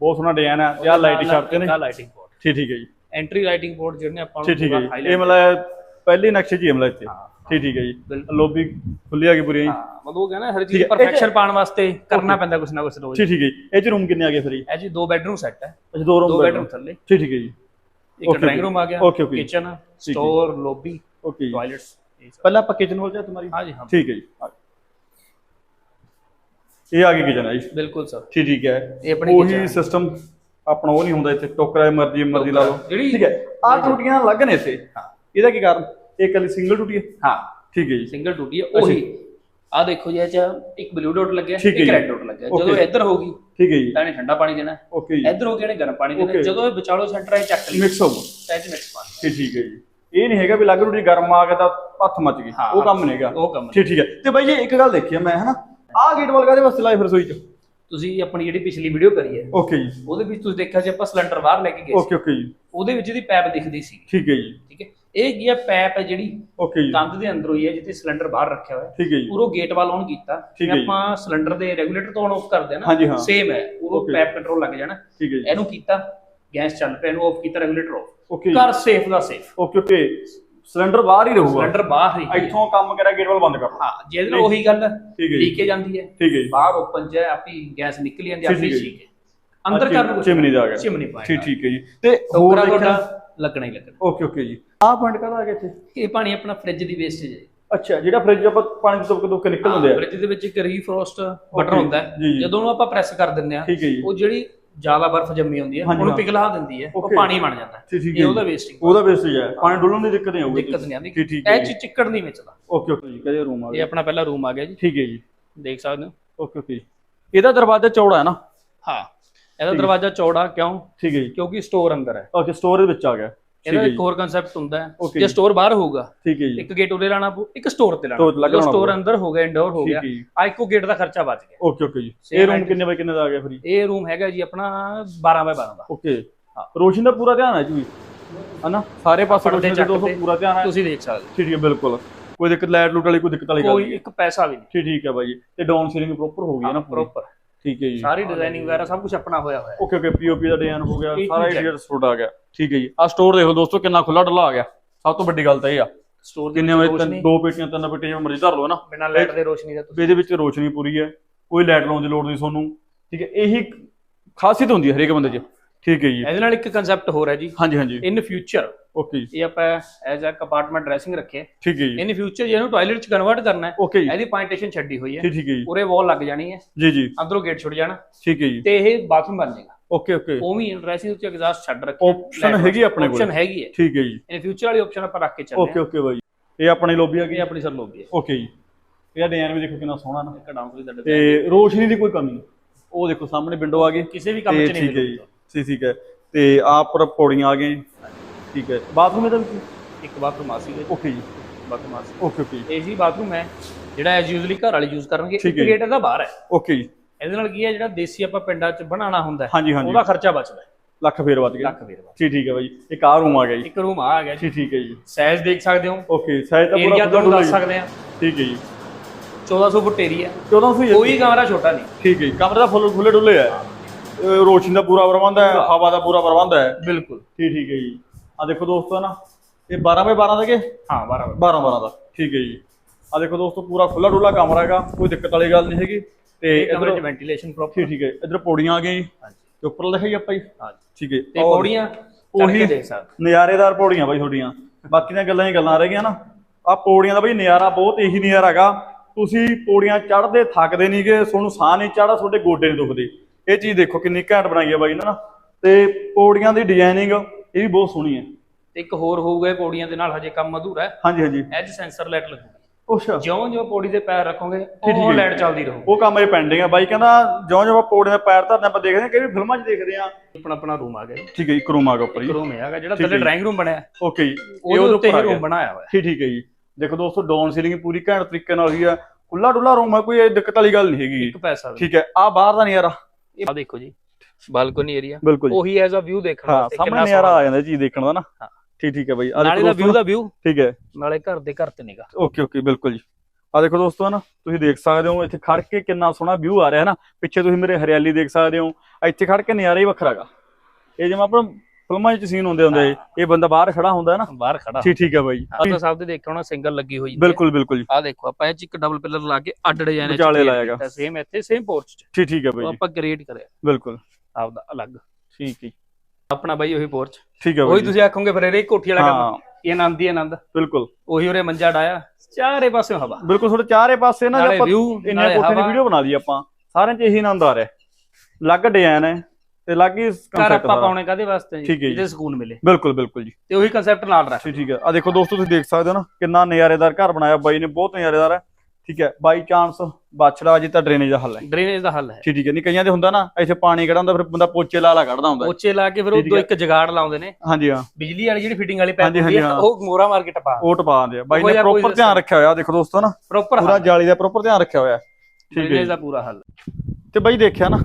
ਬਹੁਤ ਸੋਹਣਾ ਡਿਜ਼ਾਈਨ ਹੈ ਤੇ ਆ ਲਾਈਟ ਛੱਡਤੇ ਨੇ। ਲਾਈਟਿੰਗ ਬੋਰਡ ਠੀਕ ਠੀਕ ਹੈ ਜੀ। ਐਂਟਰੀ ਲਾਈਟਿੰਗ ਬੋਰਡ ਜਿਹੜੇ ਆਪਾਂ ਠੀਕ ਠੀਕ ਹੈ ਜੀ। ਇਹ ਮਤਲਬ ਪਹਿਲੀ ਨਕਸ਼ੇ ਹੀ ਮਤਲਬ ਇੱਥੇ। ਠੀਕ ਠੀਕ ਹੈ ਜੀ। ਲੋਬੀ ਖੁੱਲੀ ਆ ਗਈ ਪੂਰੀ ਜੀ। ਹਾਂ ਮਤਲਬ ਉਹ ਕਹਿੰਦਾ ਹਰ ਚੀਜ਼। ਪਰਫੈਕਸ਼ਨ ਪਾਉਣ ਵਾਸਤੇ ਕਰਨਾ ਪੈਂਦਾ ਕੁਝ ਨਾ ਕੁਝ ਰੋਜ਼ ਠੀਕ ਠੀਕ ਹੈ ਜੀ। ਇਹ 'ਚ ਰੂਮ ਕਿੰਨੇ ਆ ਗਏ ਫਿਰ ਜੀ? ਇਹ ਜੀ ਦੋ ਬੈਡਰੂਮ ਸੈੱਟ ਹੈ। ਅੱਛਾ ਦੋ ਰੂਮ ਦੋ ਬੈਡਰੂਮ ਥੱਲੇ। ਠੀਕ ਠੀਕ ਹੈ ਜੀ। ਇੱਕ ਡਰਾਇੰਗ. ਰੂਮ ਆ ਗਿਆ. ਕਿਚਨ। ਸਟੋਰ ਲੌਬੀ ਓਕੇ ਜੀ। ਟਾਇਲਟਸ ਪਹਿਲਾਂ ਆਪਾਂ ਕਿਚਨ ਵੱਲ ਜਾ ਤੁਹਾਡੀ? ਹਾਂ ਜੀ ਹਾਂ। ਠੀਕ ਹੈ ਜੀ ਆ- ਇਹ ਆ ਗਈ ਕਿਚਨ ਹੈ ਜੀ। ਬਿਲਕੁਲ ਸਰ। ਠੀਕ ਠੀਕ ਹੈ। ਇਹ ਆਪਣੀ ਉਹੀ। ਸਿਸਟਮ ਆਪਣਾ ਉਹ ਨਹੀਂ ਹੁੰਦਾ ਇੱਥੇ। ਟੋਕਰਾ ਮਰਜ਼ੀ ਮਰਜ਼ੀ ਲਾ ਲਓ। ਠੀਕ ਹੈ। ਆ ਟੂਟੀਆਂ ਲੱਗ ਨੇ ਇੱਥੇ। ਹਾਂ। ਇਹਦਾ ਕੀ ਕਾਰਨ? ਇਹ ਕੱਲੀ ਸਿੰਗਲ ਟੂਟੀ ਹੈ? ਹਾਂ। ਠੀਕ ਹੈ ਜੀ। ਸਿੰਗਲ ਟੂਟੀ ਹੈ ਉਹੀ। ਆ ਦੇਖੋ ਜੀ ਇਹ ਚ ਇੱਕ ਬਲੂ ਡਾਟ ਲੱਗਿਆ ਇੱਕ। ਰੈੱਡ ਡਾਟ ਲੱਗਿਆ। ਜਦੋਂ. ਇੱਧਰ ਹੋਗੀ ਠੀਕ ਹੈ ਜੀ। ਤਾਂ ਇਹਨੇ ਠੰਡਾ ਪਾਣੀ ਦੇਣਾ। ਓਕੇ ਜੀ। ਇੱਧਰ ਹੋ ਗਿਆ ਇਹਨੇ ਗਰਮ ਪਾਣੀ ਦੇਣਾ. ਜਦੋਂ ਇਹ ਵਿਚਾਲੋ ਸੈਂਟਰ ਹੈ ਚੱਕ ਲਈ। ਮਿਕਸ ਹੋ ਤਾਂ ਇਹ ਮਿਕਸ ਪਾਣੀ ਠੀਕ ਹੈ ਜੀ। ਇਹ ਨਹੀਂ ਹੈਗਾ ਵੀ ਲੱਗ ਟੂਟੀ ਗਰਮ ਆ ਗਿਆ ਤਾਂ ਹੱਥ ਮੱਚ ਗਈ। ਉਹ ਕੰਮ ਨਹੀਂ ਹੈਗਾ। ਉਹ ਕੰਮ ਠੀਕ ਠੀਕ ਹੈ। ਤੇ ਬਾਈ ਜੀ ਇੱਕ ਗੱਲ ਦੇਖੀ ਮੈਂ ਹਨਾ? ਆਹ ਗੇਟ ਵਾਲ ਕਾਦੇ ਵਾਸਤੇ ਲਾਈ ਫਿਰ ਰਸੋਈ ਚ? ਤੁਸੀਂ ਆਪਣੀ ਜਿਹੜੀ ਪਿਛਲੀ ਵੀਡੀਓ ਕਰੀ ਹੈ। ਓਕੇ ਜੀ। ਉਹਦੇ ਵਿੱਚ ਤੁਸੀਂ ਦੇਖਿਆ ਸੀ ਆਪਾਂ ਸਿਲੰਡਰ ਬਾਹਰ ਲੈ ਕੇ ਗਏ ਓਕੇ ਓਕੇ ਜੀ। ਉਹਦੇ ਵਿੱਚ ਦੀ ਪੈਪ ਦਿਖਦੀ ਸੀ। ਠੀਕ ਹੈ ਜੀ। ਠੀਕ ਹੈ। ਇਹ ਕੀ ਹੈ? ਪੈਪ ਹੈ ਜਿਹੜੀ ਓਕੇ ਜੀ। ਕੰਧ ਦੇ ਅੰਦਰੋਂ ਹੀ ਹੈ ਜਿੱਥੇ ਸਿਲੰਡਰ ਬਾਹਰ ਰੱਖਿਆ ਹੋਇਆ। ਹੈ ਠੀਕ ਹੈ ਜੀ। ਪੂਰੋ ਗੇਟ ਵੱਲ ਔਨ ਕੀਤਾ। ਜਿਵੇਂ। ਆਪਾਂ ਸਿਲੰਡਰ ਦੇ ਰੈਗੂਲੇਟਰ ਤੋਂ ਔਨ ਆਫ ਕਰਦੇ ਆ ਨਾ। ਸੇਮ ਹੈ। Okay. ਪੈਪ ਕੰਟਰੋਲ ਲੱਗ ਜਾਣਾ। ਠੀਕ ਹੈ ਜੀ। ਇਹਨੂੰ ਕੀਤਾ। ਗੈਸ ਚੱਲ ਪਿਆ ਇਹਨੂੰ ਆਫ ਕੀਤਾ ਰੈਗੂਲੇਟਰ ਆਫ ਓਕੇ ਘਰ ਸੇਫ ਦਾ ਸੇਫ ਓਕੇ ਓਕੇ ਸਿਲੰਡਰ ਬਾਹਰ ਹੀ ਰਹੂਗਾ। ਸਿਲੰਡਰ ਬਾਹਰ ਹੀ। ਹੈ। ਇੱਥੋਂ ਕੰਮ ਕਰਿਆ ਗੇਟ ਵਾਲ ਬੰਦ ਕਰ। ਲਓ ਹਾਂ ਜਿਹਦੇ ਨਾਲ ਉਹੀ ਗੱਲ ਠੀਕ ਹੈ ਜੀ। ਲੀਕੇ ਜਾਂਦੀ ਹੈ। ਠੀਕ ਹੈ ਜੀ। ਬਾਹਰ ਓਪਨ ਚ ਹੈ, ਆਪੀ ਗੈਸ ਨਿਕਲ ਜਾਂਦੀ ਹੈ, ਠੀਕ ਆਪੀ ਹੈ। ਠੀਕ ਹੈ ਅੰਦਰ ਕਰਨ ਨੂੰ ਚਿਮਨੀ ਦਾ ਆ ਗਿਆ ਚਿਮਨੀ ਪਾਣੀ ਠੀਕ ਠੀਕ ਹੈ ਜੀ। ਤੇ ਹੋਰ ਟੋਕਰਾ ਦੇਖਣਾ ਤੁਹਾਡਾ ਲੱਗਣਾ ਹੀ ਲੱਗਣਾ। ਓਕੇ ਓਕੇ ਜੀ। ਆਹ ਪੁਆਇੰਟ ਕਾਹਦਾ ਆ ਗਿਆ ਇੱਥੇ? ਇਹ ਪਾਣੀ ਆਪਣਾ ਫ੍ਰਿਜ ਦੀ ਵੇਸਟੇਜ ਹੈ ਅੱਛਾ ਜਿਹੜਾ ਫ੍ਰਿਜ ਆਪਾਂ ਪਾਣੀ ਤੋਂ ਦੁੱਕ ਨਿਕਲ ਹੁੰਦੇ ਆ। ਫ੍ਰਿਜ ਦੇ ਵਿੱਚ ਇੱਕ ਰੀਫਰੋਸਟ ਬਟਨ Okay, ਹੁੰਦਾ ਹੈ। ਜੀ, ਜੀ। ਜਦੋਂ ਉਹਨੂੰ ਆਪਾਂ ਪ੍ਰੈਸ ਕਰ ਦਿੰਦੇ ਆ ਠੀਕ ਹੈ ਜੀ। ਉਹ ਜਿਹੜੀ ਜ਼ਿਆਦਾ ਬਰਫ਼ ਜੰਮੀ ਹੁੰਦੀ ਹੈ ਹਾਂਜੀ, ਉਹਨੂੰ ਹਾਂ। ਪਿਘਲਾ ਦਿੰਦੀ ਹੈ ਉਹ Okay. ਪਾਣੀ ਬਣ ਜਾਂਦਾ ਹੈ ਠੀਕ ਠੀਕ ਇਹ ਉਹਦਾ। ਵੇਸਟਿੰਗ ਉਹਦਾ ਵੇਸਟੇਜ ਹੈ। ਪਾਣੀ ਡੁੱਲਣ ਦੀ ਦਿੱਕਤ ਨਹੀਂ ਆਊਗੀ ਦਿੱਕਤ ਨਹੀਂ ਆਉਂਦੀ। ਠੀਕ ਠੀਕ ਹੈ ਇਹ ਚ ਚਿੱਕੜ ਨਹੀਂ ਵਿਚਦਾ ਓਕੇ ਓਕੇ ਜੀ ਕਦੇ ਰੂਮ ਆ ਇਹ ਗਿਆ। ਆਪਣਾ ਪਹਿਲਾ ਰੂਮ ਆ ਗਿਆ ਜੀ। ਠੀਕ ਹੈ ਜੀ। ਦੇਖ ਸਕਦੇ ਹੋ। ਓਕੇ ਓਕੇ ਇਹਦਾ ਦਰਵਾਜ਼ਾ ਚੌੜਾ ਹੈ ਨਾ? ਹਾਂ। ਇਹਦਾ ਦਰਵਾਜ਼ਾ ਚੌੜਾ ਕਿਉਂ? ਠੀਕ ਹੈ ਜੀ। ਕਿਉਂਕਿ ਸਟੋਰ ਅੰਦਰ ਹੈ। ਓਕੇ ਸਟੋਰ ਦੇ ਵਿੱਚ ਆ ਗਿਆ। ਇਹਦਾ ਇੱਕ ਹੋਰ ਕਨਸੈਪਟ ਹੁੰਦਾ ਹੈ। ਜੇ। ਸਟੋਰ ਬਾਹਰ ਹੋਊਗਾ ਠੀਕ ਹੈ ਜੀ। ਇੱਕ ਗੇਟ ਉਰੇ ਲਾਣਾ ਇੱਕ ਸਟੋਰ ਤੇ ਲਾਣਾ ਸਟੋਰ। ਅੰਦਰ ਹੋ ਗਿਆ ਇੰਡੋਰ ਹੋ ਗਿਆ ਆ ਇੱਕੋ ਗੇਟ ਦਾ ਖਰਚਾ ਬਚ ਗਿਆ। ਓਕੇ ਓਕੇ ਜੀ। ਇਹ ਰੂਮ ਕਿੰਨੇ ਬਾਈ ਕਿੰਨੇ ਦਾ ਆ ਗਿਆ ਫਿਰ ਇਹ ਰੂਮ ਹੈਗਾ ਜੀ ਆਪਣਾ 12 ਬਾਈ 12 ਦਾ। ਓਕੇ। ਰੋਸ਼ਨ ਦਾ ਪੂਰਾ ਧਿਆਨ ਹੈ ਜੀ? ਹਨਾ? ਸਾਰੇ ਪਾਸੇ ਰੋਸ਼ਨ ਦੇ ਪੂਰਾ ਧਿਆਨ ਹੈ। ਤੁਸੀਂ ਦੇਖ ਸਕਦੇ ਠੀਕ ਹੈ ਬਿਲਕੁਲ। ਕੋਈ ਦਿੱਕਤ ਲਾਈਟ ਲੂਟ ਵਾਲੀ ਕੋਈ ਦਿੱਕਤ ਵਾਲੀ ਗੱਲ ਕੋਈ ਇੱਕ ਪੈਸਾ ਵੀ ਨਹੀਂ। ਠੀਕ ਠੀਕ ਹੈ ਬਾਈ ਤੇ ਡਾਊਨ ਸੀਲਿੰਗ ਪ੍ਰੋਪਰ ਹੋ ਗਈ ਹੈ ਨਾ ਪੂਰੀ। ਪ੍ਰੋਪਰ ਠੀਕ ਹੈ ਜੀ। ਸਾਰੀ ਡਿਜ਼ਾਈਨਿੰਗ ਵਗੈਰਾ ਸਭ ਕੁਝ ਆਪਣਾ ਹੋਇਆ ਹੋਇਆ ਓਕੇ ਓਕੇ। ਪੀਓਪੀ ਦਾ ਡਿਜ਼ਾਈਨ ਹੋ ਗਿਆ। ਸਾਰਾ। ਏਰੀਆ ਸਟੋਰ ਆ ਗਿਆ। ਠੀਕ ਹੈ ਜੀ। ਆ ਸਟੋਰ ਦੇਖੋ ਦੋਸਤੋ ਕਿੰਨਾ ਖੁੱਲਾ ਡੁੱਲਾ ਆ ਗਿਆ। ਸਭ ਤੋਂ ਵੱਡੀ ਗੱਲ ਤਾਂ ਇਹ ਆ। ਸਟੋਰ ਦੇ ਕਿੰਨੇ ਵਜੇ ਦੋ ਪੇਟੀਆਂ ਤਿੰਨ ਪੇਟੀਆਂ ਜਿਵੇਂ ਮਰਜ਼ੀ ਧਰ ਲਓ ਨਾ। ਬਿਨਾਂ ਲਾਈਟ ਦੇ ਰੋਸ਼ਨੀ ਦਾ ਇਹਦੇ ਵਿੱਚ ਰੋਸ਼ਨੀ ਪੂਰੀ ਹੈ। ਕੋਈ ਲਾਈਟ ਲਾਉਣ ਦੀ ਲੋੜ ਨਹੀਂ ਤੁਹਾਨੂੰ। ਠੀਕ ਹੈ ਇਹੀ ਖਾਸੀਅਤ ਹੁੰਦੀ ਹੈ ਹਰੇਕ ਬੰਦੇ 'ਚ। ਠੀਕ ਹੈ ਜੀ। ਇਹਦੇ ਨਾਲ ਇੱਕ ਕਨਸੈਪਟ ਹੋਰ ਹੈ ਜੀ। ਹਾਂਜੀ ਹਾਂਜੀ। ਇਨ ਫਿਊਚਰ ਓਕੇ ਜੀ। ਇਹ ਆਪਾਂ ਐਜ਼ ਅ ਕੰਪਾਰਟਮੈਂਟ ਡਰੈਸਿੰਗ ਰੱਖੇ ਠੀਕ ਹੈ ਜੀ। ਇਨ ਫਿਊਚਰ ਜਿਹਨੂੰ ਟਾਇਲਟ ਚ ਕਨਵਰਟ ਕਰਨਾ ਹੈ ਓਕੇ ਜੀ। ਇਹਦੀ ਪਾਇੰਟੇਸ਼ਨ ਛੱਡੀ ਹੋਈ ਹੈ। ਠੀਕ ਠੀਕ ਹੈ ਜੀ। ਉਰੇ ਵਾਲ ਲੱਗ ਜਾਣੀ ਹੈ। ਜੀ ਜੀ। ਅੰਦਰੋਂ ਗੇਟ ਛੁੱਟ ਜਾਣਾ। ਠੀਕ ਹੈ ਜੀ। ਤੇ ਇਹ ਬਾਥਰੂਮ ਬਣ ਜਾਏਗਾ। ਓਕੇ ਓਕੇ ਉਵੇਂ ਡਰੈਸਿੰਗ ਉੱਤੇ ਐਗਜ਼ਾਸਟ ਛੱਡ ਰੱਖੀ ਆਪਸ਼ਨ ਹੈਗੀ ਆਪਣੇ ਕੋਲ। ਆਪਸ਼ਨ ਹੈਗੀ ਹੈ। ਠੀਕ ਹੈ ਜੀ। ਇਨ ਫਿਊਚਰ ਵਾਲੀ ਆਪਸ਼ਨ ਆਪਾਂ ਰੱਖ ਕੇ ਚੱਲਦੇ ਓਕੇ ਓਕੇ ਬਾਈ। ਇਹ ਆਪਣੀ ਲੋਬੀ ਆ ਗਈ। ਇਹ ਆਪਣੀ ਸਰ ਲੋਬੀ ਹੈ। ਓਕੇ ਜੀ। ਇਹਦਾ ਡਿਜ਼ਾਈਨ ਵੀ ਦੇਖੋ ਕਿੰਨਾ ਸੋਹਣਾ ਨਾ। ਇੱਕ ਡਾਊਨ ਦਾ ਤੇ ਰੋਸ਼ਨੀ ਦੀ ਕੋਈ ਕਮੀ ਨਹੀਂ। ਉਹ ਦੇਖੋ ਸਾਹਮਣੇ ਵਿੰਡੋ ਆ ਗਈ। ਕਿਸੇ ਵੀ ਕੰਮ ਚ ਨਹੀਂ ਠੀਕ ਹੈ ਜੀ। ਸੀ ਠੀਕ ਹੈ। ਤੇ ਆਪ ਪਰ ਪੌੜੀਆਂ ਆ ਗਈਆਂ। ਠੀਕ ਹੈ। ਬਾਥਰੂਮ ਇਹਦਾ ਵੀ ਇੱਕ ਬਾਥਰੂਮ ਆ ਸੀਗਾ ਓਕੇ ਜੀ। ਬਾਥਰੂਮ ਆ ਸੀ। ਓਕੇ ਓਕੇ ਇਹ ਜੀ ਬਾਥਰੂਮ ਹੈ ਜਿਹੜਾ ਐਸ ਯੂਜ਼ਲੀ ਘਰ ਵਾਲੇ ਯੂਜ਼ ਕਰਨਗੇ। ਗੇਟ ਇਹਦਾ ਬਾਹਰ ਹੈ। ਓਕੇ ਜੀ। ਇਹਦੇ ਨਾਲ ਕੀ ਹੈ ਜਿਹੜਾ ਦੇਸੀ ਆਪਾਂ ਪਿੰਡਾਂ 'ਚ ਬਣਾਉਣਾ ਹੁੰਦਾ ਹਾਂਜੀ ਹਾਂਜੀ। ਉਹਦਾ ਖਰਚਾ ਬਚਦਾ ਲੱਖ ਫੇਰ ਵੱਧ ਗਿਆ। ਲੱਖ ਵੀਰ ਬਾਅਦ ਠੀਕ ਠੀਕ ਹੈ ਬਾਈ। ਇੱਕ ਆ ਰੂਮ ਆ ਗਿਆ ਜੀ। ਇੱਕ ਰੂਮ ਆ ਗਿਆ ਜੀ। ਠੀਕ ਹੈ ਜੀ। ਸਾਈਜ਼ ਦੇਖ ਸਕਦੇ ਹੋ? ਓਕੇ ਸਾਈਜ਼ ਤਾਂ ਪੂਰਾ ਤੁਹਾਨੂੰ ਦੱਸ ਸਕਦੇ ਆ ਠੀਕ ਹੈ ਜੀ। 1400 ਫੁੱਟ ਏਰੀਆ 1400 ਹੀ ਹੈ। ਕੋਈ ਕਮਰਾ ਛੋਟਾ ਨਹੀਂ। ਠੀਕ ਹੈ ਜੀ। ਕਮਰੇ ਦਾ ਫੁੱਲ ਖੁੱਲੇ ਡੁੱਲੇ ਹੈ। ਰੋਸ਼ਨੀ ਦਾ ਪੂਰਾ ਪ੍ਰਬੰਧ ਹੈ ਹਵਾ ਦਾ ਪੂਰਾ ਪ੍ਰਬੰਧ ਹੈ। ਬਿਲਕੁਲ। ਠੀਕ ਠੀਕ ਹੈ ਜੀ। ਆ ਦੇਖੋ ਦੋਸਤੋ ਨਾ ਇਹ 12 ਬਾਈ 12 ਦਾ ਕਿ? ਹਾਂ ਬਾਰਾਂ 12 12 ਦਾ। ਠੀਕ ਹੈ ਜੀ। ਆ ਦੇਖੋ ਦੋਸਤੋ ਪੂਰਾ ਖੁੱਲਾ ਡੁੱਲਾ ਕਮਰਾ ਹੈਗਾ ਕੋਈ ਦਿੱਕਤ ਵਾਲੀ ਗੱਲ ਨਹੀਂ ਹੈਗੀ। ਤੇ ਇਧਰ ਵੈਂਟੀਲੇਸ਼ਨ ਪ੍ਰੋਪਰ ਠੀਕ ਹੈ ਇਧਰ ਪੌੜੀਆਂ ਆ ਗਈਆਂ ਜੀ। ਹਾਂਜੀ। ਤੇ ਉੱਪਰ ਲਿਖਿਆ ਜੀ ਆਪਾਂ ਜੀ। ਹਾਂਜੀ। ਠੀਕ ਹੈ। ਤੇ ਪੌੜੀਆਂ ਉਹੀ- ਨਜ਼ਾਰੇਦਾਰ ਪੌੜੀਆਂ ਬਾਈ ਤੁਹਾਡੀਆਂ। ਬਾਕੀ ਦੀਆਂ ਗੱਲਾਂ ਹੀ ਗੱਲਾਂ ਰਹਿ ਗਈਆਂ ਨਾ। ਆ ਪੌੜੀਆਂ ਦਾ ਬਾਈ ਨਜ਼ਾਰਾ ਬਹੁਤ ਇਹੀ ਨਜ਼ਾਰਾ ਹੈਗਾ। ਤੁਸੀਂ ਪੌੜੀਆਂ ਚੜ੍ਹਦੇ ਥੱਕਦੇ ਨਹੀਂਗੇ ਤੁਹਾਨੂੰ ਸਾਹ ਨਹੀਂ ਚੜ੍ਹਦਾ ਤੁਹਾਡੇ ਗੋਡੇ ਨਹੀਂ ਦੁਖਦੇ। ਇਹ ਚੀਜ਼ ਦੇਖੋ ਕਿੰਨੀ ਘੈਂਟ ਬਣਾਈ ਹੈ ਬਾਈ ਨੇ ਨਾ। ਤੇ ਪੌੜੀਆਂ ਦੀ ਡਿਜ਼ਾਈਨਿੰਗ ਇਹ ਵੀ ਬਹੁਤ ਸੋਹਣੀ ਹੈ। ਤੇ ਇੱਕ ਹੋਰ ਹੋਊਗਾ ਪੌੜੀਆਂ ਦੇ ਨਾਲ ਹਜੇ ਕੰਮ ਅਧੂਰਾ ਹੈ। ਹਾਂਜੀ ਹਾਂਜੀ। ਐਜ ਸੈਂਸਰ ਲਾਈਟ ਲੱਗੂਗੀ। ਅੱਛਾ ਜਿਉਂ ਜਿਉਂ ਪੌੜੀ ਤੇ ਪੈਰ ਰੱਖੋਗੇ ਉਹ। ਲਾਈਟ ਚੱਲਦੀ ਰਹੂ ਉਹ ਕੰਮ ਇਹ ਪੈਂਡਿੰਗ ਹੈ ਬਾਈ ਕਹਿੰਦਾ ਜਿਉਂ ਜਿਉਂ ਆਪਾਂ ਪੌੜੀਆਂ ਦਾ ਪੈਰ ਧਰਦੇ ਆਪਾਂ ਦੇਖਦੇ ਹਾਂ ਕਈ ਫਿਲਮਾਂ 'ਚ ਦੇਖਦੇ ਆ ਆਪਣਾ ਆਪਣਾ ਰੂਮ ਆ ਗਿਆ ਜੀ। ਠੀਕ ਹੈ ਇੱਕ ਰੂਮ ਆ ਗਿਆ ਉੱਪਰ ਜੀ ਰੂਮ ਹੈਗਾ ਜਿਹੜਾ ਥੱਲੇ ਜੀ। ਡਰਾਇੰਗ ਰੂਮ ਬਣਿਆ। ਓਕੇ ਜੀ ਇਹ ਉਹਦੇ ਉੱਤੇ ਉੱਪਰ ਹੀ ਆ ਰੂਮ ਬਣਾਇਆ ਹੋਇਆ। ਠੀਕ ਠੀਕ ਹੈ ਜੀ ਦੇਖੋ ਦੋਸਤੋ ਡਾਊਨ ਸੀਲਿੰਗ ਪੂਰੀ ਘੈਂਟ ਤਰੀਕੇ ਨਾਲ ਹੋਈ ਆ ਖੁੱਲਾ ਡੁੱਲਾ ਰੂਮ ਹੈ ਕੋਈ ਦਿੱਕਤ ਵਾਲੀ ਗੱਲ ਨਹੀਂ ਹੈਗੀ ਇੱਕ ਪੈਸਾ ਵੀ ਠੀਕ ਹੈ ਆ ਬਾਹਰ ਦਾ ਨਜ਼ਾਰਾ ਇਹ ਦੇਖੋ ਜੀ ਬਾਲਕੋਨੀ ਏਰੀਆ ਬਿਲਕੁਲ ਜੀ ਉਹੀ ਐਜ਼ ਅ ਵਿਊ ਦੇਖਣ ਵਾਸਤੇ ਸਾਹਮਣੇ ਨਜ਼ਾਰਾ। ਆ ਜਾਂਦਾ ਚੀਜ਼ ਦੇਖਣ ਦਾ ਨਾ ਹਾਂ। ਠੀਕ ਠੀਕ ਹੈ ਬਾਈ। ਆ ਨਾਲੇ ਦਾ ਵਿਊ ਦਾ ਵਿਊ ਠੀਕ ਹੈ। ਨਾਲੇ ਘਰ ਦੇ ਘਰ ਤੇ ਨਿਗਾ ਓਕੇ ਓਕੇ ਬਿਲਕੁਲ ਜੀ। ਆ ਦੇਖੋ ਦੋਸਤੋ ਨਾ ਤੁਸੀਂ ਦੇਖ ਸਕਦੇ ਹੋ ਇੱਥੇ ਖੜ ਕੇ ਕਿੰਨਾ ਸੋਹਣਾ ਵਿਊ ਆ ਰਿਹਾ ਹੈ ਨਾ। ਪਿੱਛੇ ਤੁਸੀਂ ਮੇਰੇ ਹਰਿਆਲੀ ਦੇਖ ਸਕਦੇ ਹੋ ਇੱਥੇ ਖੜ ਕੇ ਨਜ਼ਾਰਾ ਹੀ ਵੱਖਰਾ ਹੈਗਾ। ਇਹ ਜਿਵੇਂ ਆਪਣਾ ਫਿਲਮਾਂ 'ਚ ਸੀਨ ਹੁੰਦੇ ਹੁੰਦੇ ਇਹ ਬੰਦਾ ਬਾਹਰ ਖੜਾ ਹੁੰਦਾ ਹੈ ਨਾ। ਬਾਹਰ ਖੜਾ। ਠੀਕ ਠੀਕ ਹੈ ਬਾਈ। ਆਹ ਤਾਂ ਦੇ ਦੇਖਿਆ ਹੋਣਾ ਸਿੰਗਲ ਲੱਗੀ ਹੋਈ ਬਿਲਕੁਲ ਬਿਲਕੁਲ ਜੀ। ਆ ਦੇਖੋ ਆਪਾਂ ਇਹ ਚ ਇੱਕ ਡਬਲ ਪਿਲਰ ਲਾ ਕੇ ਅੱਡ ਡਿਜ਼ਾਈਨ ਵਿਚਾਲੇ ਲਾਇਆ ਗਾ। ਸੇਮ ਇੱਥੇ ਸੇਮ ਪੋਰਚ ਚ। ਠੀਕ ਠੀਕ ਹੈ ਬਾਈ ਆਪਾਂ ਕ੍ਰੀਏਟ ਕਰਿਆ। ਬਿਲਕੁਲ। ਆਪਦਾ ਅਲੱਗ। ਠੀਕ ਹੈ ਆਪਣਾ ਬਾਈ ਉਹੀ ਪੋਰਚ ਠੀਕ ਹੈ ਉਹੀ ਬਾਈ ਜੀ। ਤੁਸੀਂ ਆਖੋਗੇ ਫਿਰ ਇਹ ਕੋਠੀ ਵਾਲਾ ਕੰਮ। ਇਹ ਆਨੰਦ ਹੀ ਆਨੰਦ। ਬਿਲਕੁਲ। ਉਹੀ ਉਰੇ ਮੰਜਾ ਡਾਇਆ। ਚਾਰੇ ਪਾਸੇ ਹਵਾ। ਬਿਲਕੁਲ ਤੁਹਾਡੇ ਚਾਰੇ ਪਾਸੇ ਨਾ ਆਪਾਂ ਨਾਲੇ ਕੋਠੀਆਂ ਦੀ। ਵੀਡੀਓ ਬਣਾ ਲਈ ਆਪਾਂ ਸਾਰਿਆਂ 'ਚ ਇਹੀ ਆਨੰਦ ਆ ਰਿਹਾ। ਅਲੱਗ ਡਿਜ਼ਾਈਨ ਹੈ ਤੇ ਅਲੱਗ ਹੀ ਘਰ ਆਪਾਂ। ਪਾਉਣੇ ਕਾਦੇ ਵਾਸਤੇ ਜੀ। ਜਿਹਦੇ ਸਕੂਨ ਮਿਲੇ। ਬਿਲਕੁਲ ਬਿਲਕੁਲ ਜੀ। ਤੇ ਉਹੀ ਕਨਸੈਪਟ ਨਾਲ ਰੱਖ। ਠੀਕ ਠੀਕ ਹੈ। ਆ ਦੇਖੋ ਦੋਸਤੋ ਤੁਸੀਂ ਦੇਖ ਸਕਦੇ ਹੋ ਨਾ ਕਿੰਨਾ ਨਜ਼ਾਰੇਦਾਰ ਘਰ ਬਣਾਇਆ ਬਾਈ ਨੇ ਬਹੁਤ ਨਜ਼ਾਰੇਦਾਰ ਹੈ। ਠੀਕ ਹੈ ਬਾਈ ਚਾਂਸ ਬਾਛੜਾ ਜੀ ਤਾਂ ਡਰੇਨੇਜ ਦਾ ਹੱਲ ਹੈ। ਡਰੇਨੇਜ ਦਾ ਹੱਲ ਹੈ। ਠੀਕ ਠੀਕ ਹੈ ਨਹੀਂ ਕਈਆਂ ਦੇ ਹੁੰਦਾ ਨਾ ਇੱਥੇ ਪਾਣੀ ਖੜਾ ਹੁੰਦਾ ਫਿਰ ਬੰਦਾ ਪੋਚੇ ਲਾ ਲਾ ਕੱਢਦਾ ਹੁੰਦਾ ਪੋਚੇ ਲਾ ਕੇ ਫਿਰ ਠੀਕ ਉਦੋਂ ਹੈ। ਇੱਕ ਜਗਾੜ ਲਾਉਂਦੇ ਨੇ। ਹਾਂਜੀ ਹਾਂ। ਬਿਜਲੀ ਵਾਲੀ ਜਿਹੜੀ ਫਿਟਿੰਗ ਵਾਲੀ ਪੈਪ ਹੁੰਦੀ ਹੈ। ਉਹ ਮੋਰਾ ਮਾਰ ਕੇ ਟਪਾ। ਓਟ ਪਾ ਦਿੰਦੇ ਆ। ਬਾਈ ਉਹੋ ਨੇ ਪ੍ਰੋਪਰ ਧਿਆਨ ਰੱਖਿਆ ਹੋਇਆ ਦੇਖੋ ਦੋਸਤੋ ਨਾ। ਪ੍ਰੋਪਰ ਪੂਰਾ ਜਾਲੀ ਦਾ ਪ੍ਰੋਪਰ ਧਿਆਨ ਰੱਖਿਆ ਹੋਇਆ। ਠੀਕ ਹੈ ਡਰੇਨੇਜ। ਦਾ ਪੂਰਾ ਹੱਲ। ਤੇ ਬਾਈ ਦੇਖਿਆ ਨਾ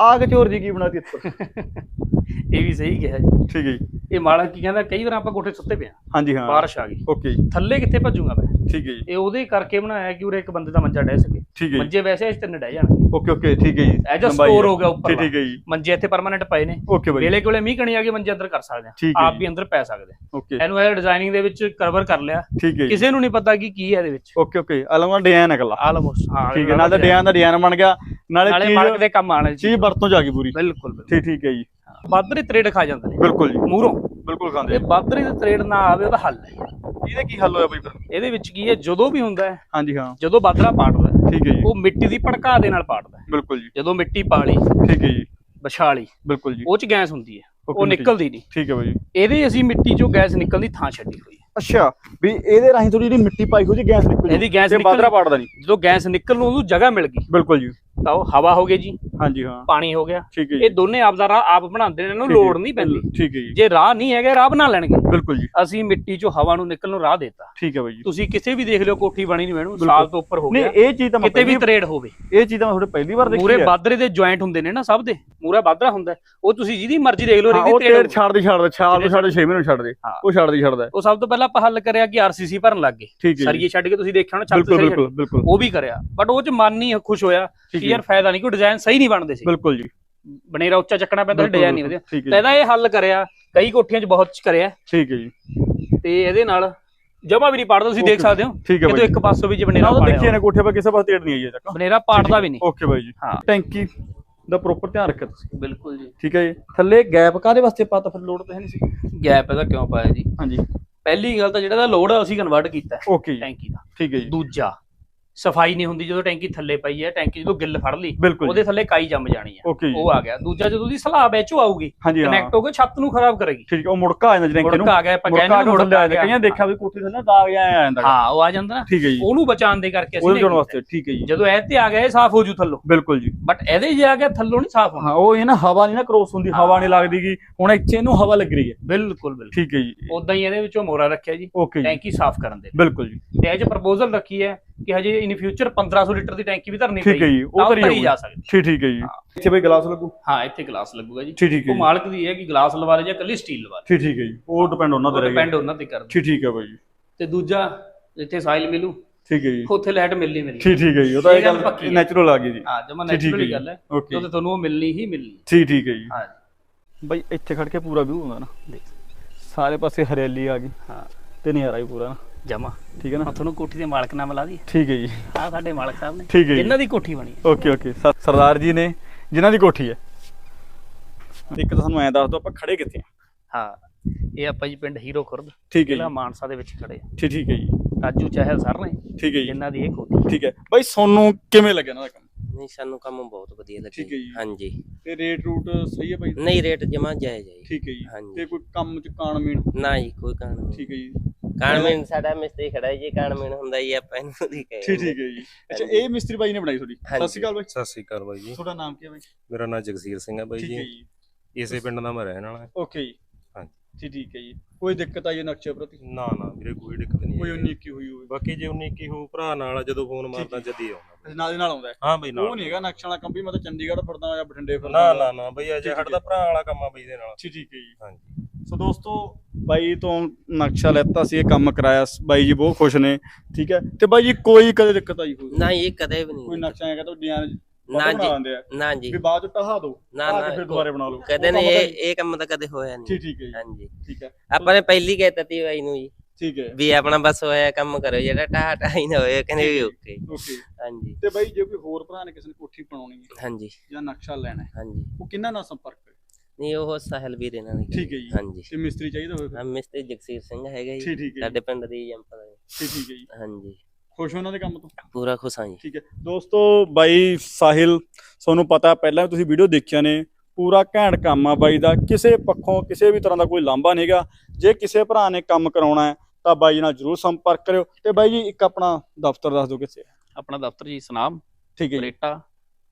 ਆਗ ਚੋਰ ਜੀ ਕੀ ਬਣਾਤੀ ਇੱਥੇ? ਇਹ ਵੀ ਸਹੀ ਕਿਹਾ ਜੀ। ਠੀਕ ਹੈ ਜੀ। ਇਹ ਮਾਲਕ ਕੀ ਕਹਿੰਦਾ ਕਈ ਵਾਰ ਆਪਾਂ ਕੋਠੇ ਸੁੱਤੇ ਪਿਆ ਹਾਂਜੀ ਹਾਂ। ਬਾਰਿਸ਼ ਆ ਗਈ। ਓਕੇ ਜੀ। ਥੱਲੇ ਕਿੱਥੇ ਭੱਜੂਗਾ ਮੈਂ? ਠੀਕ ਹੈ ਜੀ। ਇਹ ਉਹਦੇ ਕਰਕੇ ਬਣਾਇਆ ਕਿ ਉਰੇ ਇੱਕ ਬੰਦੇ ਦਾ ਮੰਜਾ ਡਹਿ ਸਕੇ। ਠੀਕ ਹੈ ਜੀ। ਮੰਜੇ ਵੈਸੇ ਇਸ ਤਿੰਨ ਡਹਿ ਜਾਣਗੇ। ਓਕੇ ਓਕੇ ਠੀਕ ਹੈ ਜੀ। ਐਜ ਅ ਸਟੋਰ ਹੈ। ਗਿਆ ਉੱਪਰ ਠੀਕ ਹੈ ਜੀ। ਮੰਜੇ ਇੱਥੇ ਪਰਮਾਨੈਂਟ ਪਏ ਨੇ। Okay bye. ਵੇਲੇ ਕੋਲੇ ਮੀਂਹ ਕਣੀ ਆ ਗਈ ਮੰਜੇ ਅੰਦਰ ਕਰ ਸਕਦੇ ਆ। ਆਪ। ਵੀ ਅੰਦਰ ਪੈ ਸਕਦੇ। ਓਕੇ। ਇਹਨੂੰ ਇਹ ਡਿਜ਼ਾਈਨਿੰਗ ਦੇ ਵਿੱਚ ਕਵਰ ਕਰ ਲਿਆ। ਠੀਕ ਹੈ ਜੀ। ਕਿਸੇ ਨੂੰ ਨਹੀਂ ਪਤਾ ਕਿ ਕੀ ਹੈ ਇਹਦੇ ਵਿੱਚ। Okay okay. ਡਿਜ਼ਾਈਨ ਹੈ ਆਲਮੋਸਟ ਹਾਂ ਠੀਕ ਹੈ ਨਾਲ ਤਾਂ ਡਿਜ਼ਾਈਨ ਦਾ ਡਿਜ਼ਾਈਨ ਬਣ ਗਿਆ। ਨਾਲੇ ਮਾਲਕ ਦੇ ਕੰਮ ਆਣਾ ਜੀ। ਚੀਜ਼ ਵਰਤੋਂ ਜਾ ਗਈ ਪੂਰੀ। ਬਿਲਕੁਲ ਠੀਕ ਠੀਕ ਹੈ ਜੀ। ਬਾਦਰੀ ਤਰੇੜ ਖਾ ਜਾਂਦੇ ਨੇ। ਬਿਲਕੁਲ ਜੀ। ਮੂਹਰੋਂ ਬਿਲਕੁਲ ਖਾਂਦੇ ਇਹ ਬਾਦਰੀ ਦੇ ਤਰੇੜ ਨਾ ਆਵੇ ਉਹਦਾ ਹੱਲ ਹੈ। ਇਹਦਾ ਕੀ ਹੱਲ ਹੋਇਆ ਬਾਈ ਫਿਰ? ਇਹਦੇ ਵਿੱਚ ਕੀ ਹੈ? ਜਦੋਂ ਵੀ ਹੁੰਦਾ ਹੈ ਹਾਂਜੀ ਹਾਂ। ਜਦੋਂ ਬਾਦਰਾ ਪਾੜਦਾ ਠੀਕ ਹੈ ਜੀ। ਉਹ ਮਿੱਟੀ ਦੀ ਭੜਕਾ ਦੇ ਨਾਲ ਪਾੜਦਾ ਬਿਲਕੁਲ ਜੀ। ਜਦੋਂ ਮਿੱਟੀ ਪਾਲੀ ਠੀਕ ਹੈ ਜੀ। ਵਿਛਾਲੀ ਬਿਲਕੁਲ ਜੀ। ਉਹ ਚ ਗੈਸ ਹੁੰਦੀ ਹੈ। ਉਹ। ਨਿਕਲਦੀ ਨਹੀਂ। ਠੀਕ ਹੈ ਬਾਈ। ਇਹਦੇ ਅਸੀਂ ਮਿੱਟੀ ਚੋਂ ਗੈਸ ਨਿਕਲਣ ਦੀ ਥਾਂ ਛੱਡੀ ਹੋਈ ਅੱਛਾ ਵੀ ਇਹਦੇ ਰਾਹੀਂ ਥੋੜੀ ਜਿਹੜੀ ਮਿੱਟੀ ਪਾਈ ਹੋਈ ਜੀ ਗੈਸ ਨਿਕਲ ਇਹਦੀ ਗੈਸ ਤੇ ਨਿਕਲ- ਬਾਦਰਾ ਪਾੜਦਾ ਨਹੀਂ। ਜਦੋਂ ਗੈਸ ਨਿਕਲਣ ਨੂੰ ਉਹਨੂੰ ਜਗ੍ਹਾ ਮਿਲ ਗਈ। ਬਿਲਕੁਲ ਜੀ। ਤਾਂ ਉਹ ਹਵਾ ਹੋ ਗਈ ਜੀ। ਹਾਂਜੀ ਹਾਂ। ਪਾਣੀ ਹੋ ਗਿਆ। ਠੀਕ ਹੈ ਇਹ ਦੋਨੇ ਆਪ ਦਾ ਰਾਹ ਆਪ ਬਣਾਉਂਦੇ ਨੇ ਇਹਨੂੰ ਹੈ। ਲੋੜ ਨਹੀਂ ਪੈਂਦੀ। ਠੀਕ ਹੈ ਜੀ। ਜੇ ਰਾਹ ਨਹੀਂ ਹੈਗਾ ਰਾਹ ਬਣਾ ਲੈਣਗੇ। ਬਿਲਕੁਲ ਜੀ। ਅਸੀਂ ਮਿੱਟੀ ਚੋਂ ਹਵਾ ਨੂੰ ਨਿਕਲਣ ਨੂੰ ਰਾਹ ਦਿੱਤਾ। ਠੀਕ ਹੈ ਬਾਈ ਜੀ। ਤੁਸੀਂ ਕਿਸੇ ਵੀ ਦੇਖ ਲਿਓ ਕੋਠੀ ਬਣੀ ਨਹੀਂ ਮੈਨੂੰ ਸਾਲ ਤੋਂ ਉੱਪਰ ਹੋ ਨਹੀਂ ਗਿਆ। ਇਹ ਚੀਜ਼ ਤਾਂ ਕਿਤੇ ਵੀ ਤਰੇੜ ਹੋਵੇ। ਇਹ ਚੀਜ਼ ਤਾਂ ਮੈਂ ਤੁਹਾਡੇ ਪਹਿਲੀ ਵਾਰ ਦੇਖੀ ਮੂਰੇ ਹੈ। ਬਾਦਰੇ ਦੇ ਜੁਆਇੰਟ ਹੁੰਦੇ ਨੇ ਨਾ ਸਭ ਦੇ। ਮੂਰਾ ਬਾਦਰਾ ਹੁੰਦਾ ਹੈ। ਉਹ ਤੁਸੀਂ ਜਿਹਦੀ ਮਰਜ਼ੀ ਦੇਖ ਲਓ ਹਾਂ, ਇਹਦੀ ਤਰੇੜ। ਛੱਡ ਦੇ ਛੱਡ ਦੇ ਛਾਲ ਛੱਡ 6 ਮਹੀਨੇ ਛੱਡ ਦੇ ਹਾਂ। ਉਹ ਛੱਡ ਦੇ ਛੱਡਦਾ। ਉਹ ਸਭ ਤੋਂ ਪਹਿਲਾਂ ਆਪਾਂ ਹੱਲ ਕਰਿਆ ਕਿ ਆਰਸੀਸੀ ਭਰਨ ਲੱਗ ਗਏ। ਸਰੀਏ ਛੱਡ ਕੇ ਤੁਸੀਂ ਦੇਖਿਆ ਹੋਣਾ ਛੱਤ ਬਿਲਕੁਲ ਉਹ ਵੀ ਕਰਿਆ। ਬਟ ਉਹ ਚ ਮਨ ਨਹੀਂ ਖੁਸ਼ ਹੋਇਆ ਕਿ ਯਾਰ ਫਾਇਦਾ ਨਹੀਂ ਕੋਈ ਡਿਜ਼ਾਈਨ ਸਹੀ ਨਹੀਂ ਬਣਦੇ ਸੀ। ਬਿਲਕੁਲ ਜੀ। ਬਨੇਰਾ ਉੱਚਾ ਚੱਕਣਾ ਪੈਂਦਾ ਡਿਜ਼ਾਈਨ ਨਹੀਂ ਵਧੀਆ। ਤਾਂ ਇਹਦਾ ਇਹ ਹੱਲ ਕਰਿਆ ਕਈ ਕੋਠੀਆਂ 'ਚ ਬਹੁਤ ਚ ਕਰਿਆ। ਠੀਕ ਹੈ ਜੀ। ਤੇ ਇਹਦੇ ਨਾਲ ਜਮਾ ਵੀ ਨਹੀਂ ਪਾੜਦਾ ਤੁਸੀਂ ਦੇਖ ਸਕਦੇ ਹੋ। ਠੀਕ ਹੈ ਕਿਤੇ ਬਾਈ। ਇੱਕ ਪਾਸੋਂ ਵੀ ਜੇ ਬਨੇਰਾ ਪਾੜਿਆ ਨਾ ਕੋਠੇ 'ਤੇ ਕਿਸੇ ਪਾਸੇ ਢੇੜ ਨਹੀਂ ਆਈ ਅਜੇ ਤੱਕ। ਬਨੇਰਾ ਪਾੜਦਾ ਵੀ ਨਹੀਂ ਓਕੇ ਬਾਈ ਜੀ। ਹਾਂ। ਟੈਂਕੀ ਦਾ ਪ੍ਰੋਪਰ ਧਿਆਨ ਰੱਖਿਆ ਤੁਸੀਂ। ਬਿਲਕੁਲ ਜੀ। ਠੀਕ ਹੈ ਜੀ। ਥੱਲੇ ਗੈਪ ਕਾਦੇ ਵਾਸਤੇ ਪਾਤਾ ਫਿਰ ਲੋਡ ਤਾਂ ਹੈ ਨਹੀਂ ਸੀ। ਗੈਪ ਇਹਦਾ ਕਿਉਂ ਪਾਇਆ ਜੀ? ਹਾਂਜੀ। ਪਹਿਲੀ ਗੱਲ ਤਾਂ ਜਿਹੜਾ ਦਾ ਲੋਡ ਆ ਅਸੀਂ ਕਨਵਰਟ ਕੀਤਾ। ਓਕੇ ਟੈਂਕੀ ਦਾ ਠੀਕ ਹੈ ਜੀ। ਦੂਜਾ ਸਫ਼ਾਈ ਨਹੀਂ ਹੁੰਦੀ ਜਦੋਂ ਟੈਂਕੀ ਥੱਲੇ ਪਈ ਹੈ ਟੈਂਕੀ ਜਦੋਂ ਗਿੱਲ ਫੜ ਲਈ ਬਿਲਕੁਲ ਉਹਦੇ ਥੱਲੇ ਕਾਈ ਜੰਮ ਜਾਣੀ ਹੈ। ਜੀ। ਉਹ ਆ ਗਿਆ। ਦੂਜਾ ਜਦੋਂ ਦੀ ਸਲਾਬ ਵਿੱਚੋਂ ਆਊਗੀ ਕਨੈਕਟ ਹੋ। ਕੇ ਛੱਤ ਨੂੰ ਖਰਾਬ ਕਰੇਗੀ। ਠੀਕ ਉਹ ਮੁੜਕਾ ਆ ਜਾਂਦਾ ਟੈਂਕੀ ਨੂੰ। ਮੁੜਕਾ ਆ ਗਿਆ ਆਪਾਂ ਕਹਿੰਦੇ ਨੂੰ ਮੁੜਕਾ ਆ ਜਾਂਦਾ ਕਈਆਂ ਦੇਖਿਆ ਵੀ ਕੋਠੀ ਥੱਲੇ ਦਾਗ ਜਿਹਾ ਆ ਜਾਂਦਾ। ਹਾਂ ਉਹ ਆ ਜਾਂਦਾ ਨਾ। ਠੀਕ ਹੈ ਜੀ। ਉਹਨੂੰ ਬਚਾਉਣ ਦੇ ਕਰਕੇ ਅਸੀਂ ਉਹਦੇ ਨੇ ਜੋਨ ਕੀਤਾ। ਵਾਸਤੇ ਠੀਕ ਹੈ ਜੀ। ਜਦੋਂ ਇਹ ਤੇ ਆ ਗਿਆ ਇਹ ਸਾਫ਼ ਹੋ ਜੂ ਥੱਲੋਂ। ਬਿਲਕੁਲ ਜੀ। ਬਟ ਇਹਦੇ ਜੇ ਆ ਗਿਆ ਥੱਲੋਂ ਨਹੀਂ ਸਾਫ਼ ਹੋਣਾ। ਹਾਂ ਉਹ ਇਹ ਨਾ ਹਵਾ ਨਹੀਂ ਨਾ ਕ੍ਰੋਸ ਹੁੰਦੀ ਹਵਾ। ਨਹੀਂ ਲੱਗਦੀ ਗੀ। ਹੁਣ ਇੱਥੇ ਇਹਨੂੰ ਹਵਾ ਲੱਗ ਰਹੀ ਹੈ। ਬਿਲਕੁਲ ਬਿਲਕੁਲ। ਠੀਕ ਹੈ ਜੀ। ਉਦਾਂ ਹੀ ਇਹਦੇ ਵਿੱਚੋਂ ਮੋਰਾ ਰੱਖਿਆ ਜੀ। ਜੀ। ਟੈਂਕੀ ਸਾਫ਼ ਕਰਨ ਦੇ। ਬਿਲਕੁਲ ਜੀ। ਤੇ ਇਹ ਚ ਪ੍ਰਪੋਜ਼ਲ ਰੱਖੀ ਹੈ ਕਿ ਹਜੇ ਇਨ ਫਿਊਚਰ 1500 ਲੀਟਰ ਦੀ ਟੈਂਕੀ ਵੀ ਧਰਨੀ ਠੀਕ ਹੈ ਜੀ ਉਹ ਧਰੀ ਜਾ ਸਕਦੀ। ਠੀਕ ਠੀਕ ਹੈ ਜੀ। ਇੱਥੇ ਬਈ ਗਲਾਸ ਲੱਗੂ? ਹਾਂ ਇੱਥੇ ਗਲਾਸ ਲੱਗੂਗਾ ਜੀ। ਠੀਕ ਠੀਕ ਹੈ ਉਹ ਮਾਲਕ ਦੀ ਹੈ ਕਿ ਗਲਾਸ ਲਵਾ ਲੇ ਜਾਂ ਕੱਲੀ ਸਟੀਲ ਲਵਾ ਲੇ ਠੀਕ ਠੀਕ ਹੈ ਜੀ। ਉਹ ਡਿਪੈਂਡ ਉਹਨਾਂ ਤੇ ਰਹੇਗਾ। ਡਿਪੈਂਡ ਉਹਨਾਂ ਤੇ ਕਰਦਾ। ਠੀਕ ਠੀਕ ਹੈ ਬਾਈ। ਜੀ ਤੇ ਦੂਜਾ ਜਿੱਥੇ ਸਾਇਲ ਮਿਲੂ। ਠੀਕ ਹੈ ਜੀ। ਉੱਥੇ ਲਾਈਟ ਮਿਲਣੀ ਮਿਲਣੀ ਠੀਕ ਠੀਕ ਹੈ ਜੀ। ਉਹ ਤਾਂ ਇਹ ਗੱਲ। ਨੈਚੁਰਲ ਆ ਗਈ ਜੀ। ਹਾਂ ਜਮਾ ਨੈਚੁਰਲੀ। ਗੱਲ ਹੈ। ਓਕੇ ਤੇ ਤੁਹਾਨੂੰ ਉਹ ਮਿਲਣੀ ਹੀ ਮਿਲਣੀ ਠੀਕ ਠੀਕ ਹੈ ਜੀ। ਹਾਂ ਜੀ। ਬਾਈ ਇੱਥੇ ਖੜ ਕੇ ਪੂਰਾ ਵਿਊ ਹੁੰਦਾ ਨਾ। ਦੇਖ। ਸਾਰੇ ਪਾਸੇ ਹਰਿਆਲੀ ਆ ਗਈ। ਹਾਂ। ਤੇ ਨਜ਼ਾਰਾ ਹੀ ਪੂਰਾ ਨਾ। ਜਮਾ। ਠੀਕ ਹੈ ਨਾ? ਮੈਂ ਤੁਹਾਨੂੰ ਕੋਠੀ ਦੇ ਮਾਲਕ ਨਾਮ ਲਾ ਦੀ ਠੀਕ ਹੈ ਜੀ। ਆਹ ਸਾਡੇ ਮਾਲਕ ਸਾਹਿਬ ਨੇ। ਠੀਕ ਹੈ ਜੀ। ਜਿਨ੍ਹਾਂ ਦੀ ਕੋਠੀ ਬਣੀ ਓਕੇ ਓਕੇ। ਸ- ਸਰਦਾਰ ਜੀ ਨੇ ਜਿਨ੍ਹਾਂ ਦੀ ਕੋਠੀ ਹੈ। ਇੱਕ ਤਾਂ ਸਾਨੂੰ ਐਂ ਦੱਸ ਦਿਓ ਆਪਾਂ ਖੜੇ ਕਿੱਥੇ ਆ ਹਾਂ ਇਹ ਆਪਾਂ ਜੀ ਪਿੰਡ ਹੀਰੋ ਖੁਰਦ ਠੀਕ ਹੈ ਜ਼ਿਲ੍ਹਾ ਜੀ ਮਾਨਸਾ ਦੇ ਵਿੱਚ ਖੜੇ ਆ ਠੀਕ ਠੀਕ ਹੈ ਜੀ। ਰਾਜੂ ਚਾਹਲ ਸਰ ਨੇ ਠੀਕ ਹੈ ਜੀ। ਜਿਨ੍ਹਾਂ ਦੀ ਇਹ ਕੋਠੀ ਠੀਕ ਹੈ। ਬਾਈ ਤੁਹਾਨੂੰ ਕਿਵੇਂ ਲੱਗਿਆ ਇਹਨਾਂ ਦਾ ਕੰਮ? ਨਹੀਂ ਸਾਨੂੰ ਕੰਮ ਬਹੁਤ ਵਧੀਆ ਠੀਕ ਹੈ ਲੱਗਿਆ ਜੀ। ਹਾਂਜੀ। ਤੇ ਰੇਟ ਰੂਟ ਸਹੀ ਹੈ ਬਾਈ? ਨਹੀਂ ਰੇਟ ਜਮਾ ਜਾਇਜ਼ ਹੈ ਜੀ। ਠੀਕ ਹੈ ਜੀ। ਹਾਂਜੀ। ਤੇ ਕੋਈ ਕੰਮ ਚ ਕਾਣ ਮੀਣ ਨਾ ਜੀ ਕੋਈ ਕਾਣ ਨਹੀਂ ਠੀਕ ਹੈ ਜੀ। ਕਾਣਮੀਨ ਸਾਡਾ ਮਿਸਤਰੀ ਖੜਾ ਹੈ ਜੀ ਕਾਣਮੀਨ ਹੁੰਦਾ ਜੀ ਆਪਾਂ ਇਹਨੂੰ ਦੀ ਕਹੇ ਠੀਕ ਠੀਕ ਹੈ ਜੀ। ਅੱਛਾ ਇਹ ਮਿਸਤਰੀ ਬਾਈ ਨੇ ਬਣਾਈ ਤੁਹਾਡੀ? ਸਤਿ। ਸ਼੍ਰੀ ਅਕਾਲ ਬਾਈ। ਸਤਿ ਸ੍ਰੀ ਅਕਾਲ ਬਾਈ ਜੀ। ਤੁਹਾਡਾ ਨਾਮ ਕੀ ਹੈ ਬਾਈ? ਮੇਰਾ ਨਾਮ ਜਗਸੀਰ ਸਿੰਘ ਹੈ ਬਾਈ ਠੀਕ ਹੈ ਜੀ। ਜੀ ਇਸੇ ਪਿੰਡ ਦਾ ਮੈਂ ਰਹਿਣ ਵਾਲਾ ਹਾਂ। ਓਕੇ ਜੀ। ਹਾਂਜੀ। ਠੀਕ ਠੀਕ ਹੈ ਜੀ। ਕੋਈ ਦਿੱਕਤ ਆਈ ਨਕਸ਼ੇ ਪ੍ਰਤੀ ਨਾ ਨਾ ਵੀਰੇ ਕੋਈ ਦਿੱਕਤ ਨਹੀਂ ਕੋਈ ਹੈ ਉਨੀ ਕੀ ਹੋਈ ਹੋਵੇ। ਬਾਕੀ ਜੇ ਉਨੀ ਕੀ ਹੋ ਭਰਾ ਨਾਲ ਜਦੋਂ ਫੋਨ ਮਾਰਦਾ ਜਦੀ ਆਉਂਦਾ। ਨਾਲ ਦੇ ਨਾਲ ਆਉਂਦਾ ਹੈ। ਬਈ ਨਾਲ ਉਹ ਨਹੀਂ ਹੈਗਾ ਨਕਸ਼ਾ ਵਾਲਾ ਕੰਮ ਵੀ ਮੈਂ ਤਾਂ ਚੰਡੀਗੜ੍ਹ ਫਿਰਦਾ ਜਾਂ ਬਠਿੰਡੇ ਫਿਰਦਾ ਨਾ ਨਾ ਨਾ ਬਈ ਅਜੇ ਸਾਡਾ ਭਰਾ ਵਾਲਾ ਕੰਮ ਆ ਬਈ ਦੇ ਨਾਲ। ਠੀਕ ਠੀਕ ਹੈ ਜੀ। ਹਾਂਜੀ। ਸੋ ਦੋਸਤੋ ਬਾਈ ਤੋਂ ਨਕਸ਼ਾ ਲੈਤਾ ਸੀ ਇਹ ਕੰਮ ਕਰਾਇਆ ਬਾਈ ਜੀ ਬਹੁਤ ਖੁਸ਼ ਨੇ ਠੀਕ ਹੈ? ਤੇ ਬਾਈ ਜੀ ਕੋਈ ਕਦੇ ਦਿੱਕਤ ਆਈ ਹੋਈ ਨਾ ਇਹ ਕਦੇ ਵੀ ਕੋਈ ਨਹੀਂ ਨਕਸ਼ਾ ਹੈਗਾ ਤਾਂ ਡਿਜ਼ਾਈਨ ਨਾ ਜੀ ਨਾ ਜੀ। ਵੀ ਬਾਅਦ ਚ ਢਹਾ ਦੋ ਨਾ ਨਾ ਫਿਰ ਦੁਬਾਰੇ ਬਣਾ ਲਓ। ਕਦੇ ਨਹੀਂ ਇਹ ਤਾਂ- ਇਹ ਕੰਮ ਤਾਂ ਕਦੇ ਹੋਇਆ ਨਹੀਂ। ਠੀਕ ਠੀਕ ਹੈ ਜੀ। ਹਾਂਜੀ ਠੀਕ ਹੈ। ਆਪਾਂ ਨੇ ਪਹਿਲੀ ਕਹਿ ਦਿੱਤੀ ਬਾਈ ਨੂੰ ਜੀ। ਠੀਕ ਹੈ। ਵੀ ਆਪਣਾ ਬਸ ਹੋਇਆ ਕੰਮ ਕਰੋ ਜਿਹੜਾ ਟਾਹ ਟਾਹੀ ਨਾ ਹੋਏ ਕਹਿੰਦੇ ਵੀ ਓਕੇ। ਓਕੇ। ਹਾਂਜੀ ਤੇ ਬਾਈ ਜੇ ਕੋਈ ਹੋਰ ਭਰਾ ਨੇ ਕਿਸੇ ਨੇ ਕੋਠੀ ਬਣਾਉਣੀ ਹੈ ਹਾਂਜੀ ਜਾਂ। ਨਕਸ਼ਾ ਲੈਣਾ ਹੈ ਹਾਂਜੀ ਉਹ ਕਿੰਨਾ ਨਾਲ ਸੰਪਰਕ ਨਹੀਂ ਉਹ ਸਾਹਿਲ ਵੀਰ ਇਹਨਾਂ ਨੇ ਠੀਕ ਹੈ ਜੀ। ਹਾਂਜੀ। ਤੇ ਮਿਸਤਰੀ ਚਾਹੀਦਾ ਹੋਵੇ ਫਿਰ? ਹਾਂ ਮਿਸਤਰੀ ਜਗਸੀਰ ਸਿੰਘ ਹੈਗਾ ਜੀ। ਠੀਕ ਠੀਕ ਹੈ ਜੀ। ਸਾਡੇ ਪਿੰਡ ਦੀ ਜੰਪ ਦਾ ਜੀ। ਠੀਕ ਠੀਕ ਹੈ ਜੀ। ਹਾਂਜੀ। ਖੁਸ਼ ਹੋ ਉਹਨਾਂ ਦੇ ਕੰਮ ਤੋਂ? ਪੂਰਾ ਖੁਸ਼ ਹਾਂ ਜੀ। ਠੀਕ ਹੈ। ਦੋਸਤੋ ਬਾਈ ਸਾਹਿਲ ਤੁਹਾਨੂੰ ਪਤਾ ਪਹਿਲਾਂ ਵੀ ਤੁਸੀਂ ਵੀਡੀਓ ਦੇਖਿਆ ਨੇ ਪੂਰਾ ਘੈਂਟ ਕੰਮ ਆ ਬਾਈ ਦਾ। ਕਿਸੇ ਪੱਖੋਂ ਕਿਸੇ ਵੀ ਤਰ੍ਹਾਂ ਦਾ ਕੋਈ ਲਾਂਭਾ ਨਹੀਂਗਾ ਜੇ ਕਿਸੇ ਭਰਾ ਨੇ ਕੰਮ ਕਰਾਉਣਾ ਹੈ ਤਾਂ ਬਾਈ ਜੀ ਨਾਲ ਜਰੂਰ ਸੰਪਰਕ ਕਰਿਓ। ਤੇ ਬਾਈ ਜੀ ਇੱਕ ਆਪਣਾ ਦਫ਼ਤਰ ਦੱਸ ਦਿਓ ਕਿੱਥੇ ਹੈ ਆਪਣਾ ਦਫ਼ਤਰ ਜੀ ਸਨਾਮ ਠੀਕ ਹੈ ਜੀ। ਪਲੇਟਾ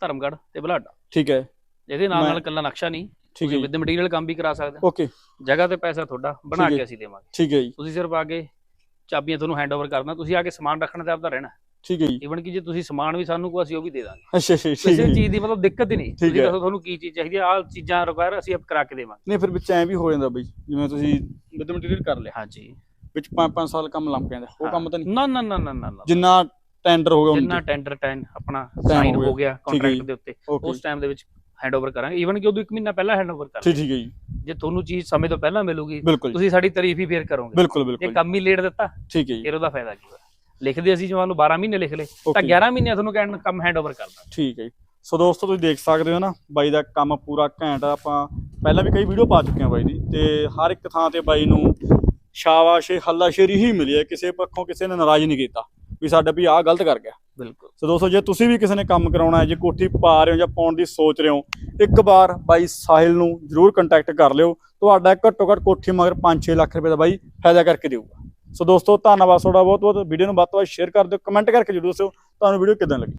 ਧਰਮਗੜ੍ਹ ਤੇ ਬਲਾਡਾ। ਠੀਕ ਹੈ। ਇਹਦੇ ਨਾਲ ਮੈਂ- ਨਾਲ ਕੱਲਾ ਨਕਸ਼ਾ ਨਹੀਂ। ਤੁਸੀਂ ਵਿਦ ਮਟੀਰੀਅਲ ਕੰਮ ਵੀ ਕਰਾ ਸਕਦੇ ਹੋ। ਓਕੇ ਜਗ੍ਹਾ ਤੇ ਪੈਸਾ ਤੁਹਾਡਾ ਬਣਾ। ਕੇ ਅਸੀਂ ਦੇਵਾਂਗੇ। ਠੀਕ ਹੈ ਜੀ। ਤੁਸੀਂ ਸਿਰਫ ਆ ਕੇ ਚਾਬੀਆਂ ਤੁਹਾਨੂੰ ਹੈਂਡਓਵਰ ਕਰਨਾ ਤੁਸੀਂ ਆ ਕੇ ਸਮਾਨ ਰੱਖਣ ਤੇ ਆਪਦਾ ਰਹਿਣਾ। ਠੀਕ ਹੈ ਜੀ। ਈਵਨ ਕਿ ਜੇ ਤੁਸੀਂ ਸਮਾਨ ਵੀ ਸਾਨੂੰ ਕੋ ਅਸੀਂ ਉਹ ਵੀ ਦੇ ਦਾਂਗੇ। ਅੱਛਾ ਅੱਛਾ ਠੀਕ ਕਿਸੇ। ਚੀਜ਼ ਦੀ ਮਤਲਬ ਦਿੱਕਤ ਹੀ ਨਹੀਂ। ਤੁਸੀਂ। ਦੱਸੋ ਤੁਹਾਨੂੰ ਕੀ ਚੀਜ਼ ਚਾਹੀਦੀ ਹੈ ਆਹ ਚੀਜ਼ਾਂ ਰਿਕੁਆਇਰ ਅਸੀਂ ਆਪ ਕਰਾ ਕੇ ਦੇਵਾਂਗੇ। ਨਹੀਂ ਫਿਰ ਵਿੱਚ ਐਂ ਵੀ ਹੋ ਜਾਂਦਾ ਬਾਈ ਜਿਵੇਂ ਤੁਸੀਂ ਵਿਦ ਮਟੀਰੀਅਲ ਕਰ ਲਿਆ। ਹਾਂਜੀ। ਵਿੱਚ 5-5 ਸਾਲ ਕੰਮ ਲੰਮ ਜਾਂਦਾ ਉਹ ਕੰਮ ਤਾਂ ਨਹੀਂ। ਨਾ ਨਾ ਨਾ ਨਾ ਨਾ ਜਿੰਨਾ ਟੈਂਡਰ ਹੋ ਗਿਆ ਜਿੰਨਾ ਟੈਂਡਰ ਟਾਈਮ ਆਪਣਾ ਸਾਈਨ ਹੋ ਗਿਆ। ਕੰਟਰੈਕਟ ਦੇ ਉੱਤੇ ਉਸ ਟਾਈਮ ਦੇ ਵਿੱਚ ਹੈਂਡਓਵਰ ਕਰਾਂਗੇ ਈਵਨ ਕਿ ਉਦੋਂ 1 ਮਹੀਨਾ ਪਹਿਲਾਂ ਹੈਂਡਓਵਰ ਕਰਾਂਗੇ ਠੀਕ ਠੀਕ ਹੈ ਜੀ। ਜੇ ਤੁਹਾਨੂੰ ਚੀਜ਼ ਸਮੇਂ ਤੋਂ ਪਹਿਲਾਂ ਮਿਲੂਗੀ ਜੀ, ਤੁਸੀਂ ਸਾਡੀ ਤਾਰੀਫ ਹੀ ਫੇਰ ਕਰੋਗੇ। ਬਿਲਕੁਲ ਜੇ ਬਿਲਕੁਲ ਕੰਮ ਹੀ ਲੇਟ ਦਿੱਤਾ ਠੀਕ ਹੈ ਜੀ। ਫਿਰ ਉਹਦਾ ਫਾਇਦਾ ਕੀ ਹੋਇਆ? ਲਿਖਦੇ ਅਸੀਂ ਜੇ ਮੰਨ ਲਓ 12 ਮਹੀਨੇ ਲਿਖ ਲਏ ਤਾਂ Okay. 11 ਮਹੀਨੇ ਤੁਹਾਨੂੰ ਕਹਿਣ ਕੰਮ ਹੈਂਡਓਵਰ ਕਰਦਾ ਠੀਕ ਹੈ ਜੀ। ਸੋ ਦੋਸਤੋ ਤੁਸੀਂ ਦੇਖ ਸਕਦੇ ਹੋ ਨਾ ਬਾਈ ਦਾ ਕੰਮ ਪੂਰਾ ਘੈਂਟ ਆ। ਆਪਾਂ ਪਹਿਲਾਂ ਵੀ ਕਈ ਵੀਡੀਓ ਪਾ ਚੁੱਕੇ ਹਾਂ ਬਾਈ ਦੀ ਤੇ ਹਰ ਇੱਕ ਥਾਂ ਤੇ ਬਾਈ ਨੂੰ ਸ਼ਾਬਾਸ਼ੇ ਹੱਲਾਸ਼ੇਰੀ ਹੀ ਮਿਲੀ ਹੈ। ਕਿਸੇ ਪੱਖੋਂ ਕਿਸੇ ਨੇ ਨਾਰਾਜ਼ ਨਹੀਂ ਕੀਤਾ। ਵੀ ਸਾਡਾ ਵੀ ਆਹ ਗਲਤ ਕਰ ਗਿਆ। ਬਿਲਕੁਲ। ਸੋ ਦੋਸਤੋ ਜੇ ਤੁਸੀਂ ਵੀ ਕਿਸੇ ਨੇ ਕੰਮ ਕਰਾਉਣਾ ਹੈ ਜੇ ਕੋਠੀ ਪਾ ਰਹੇ ਹੋ ਜਾਂ ਪਾਉਣ ਦੀ ਸੋਚ ਰਹੇ ਹੋ ਇੱਕ ਵਾਰ ਬਾਈ ਸਾਹਿਲ ਨੂੰ ਜਰੂਰ ਕੰਟੈਕਟ ਕਰ ਲਿਓ। ਤੁਹਾਡਾ ਘੱਟੋ ਘੱਟ ਕੋਠੀ ਮਗਰ 5-6 ਲੱਖ ਰੁਪਏ ਦਾ ਬਾਈ ਫਾਇਦਾ ਕਰਕੇ ਦੇਊਗਾ। ਸੋ ਦੋਸਤੋ ਧੰਨਵਾਦ ਤੁਹਾਡਾ ਬਹੁਤ ਬਹੁਤ ਵੀਡੀਓ ਨੂੰ ਵੱਧ ਤੋਂ ਵੱਧ ਸ਼ੇਅਰ ਕਰ ਦਿਓ ਕਮੈਂਟ ਕਰਕੇ ਜਰੂਰ ਦੱਸਿਓ ਤੁਹਾਨੂੰ ਵੀਡੀਓ ਕਿਦਾਂ ਲੱਗੀ?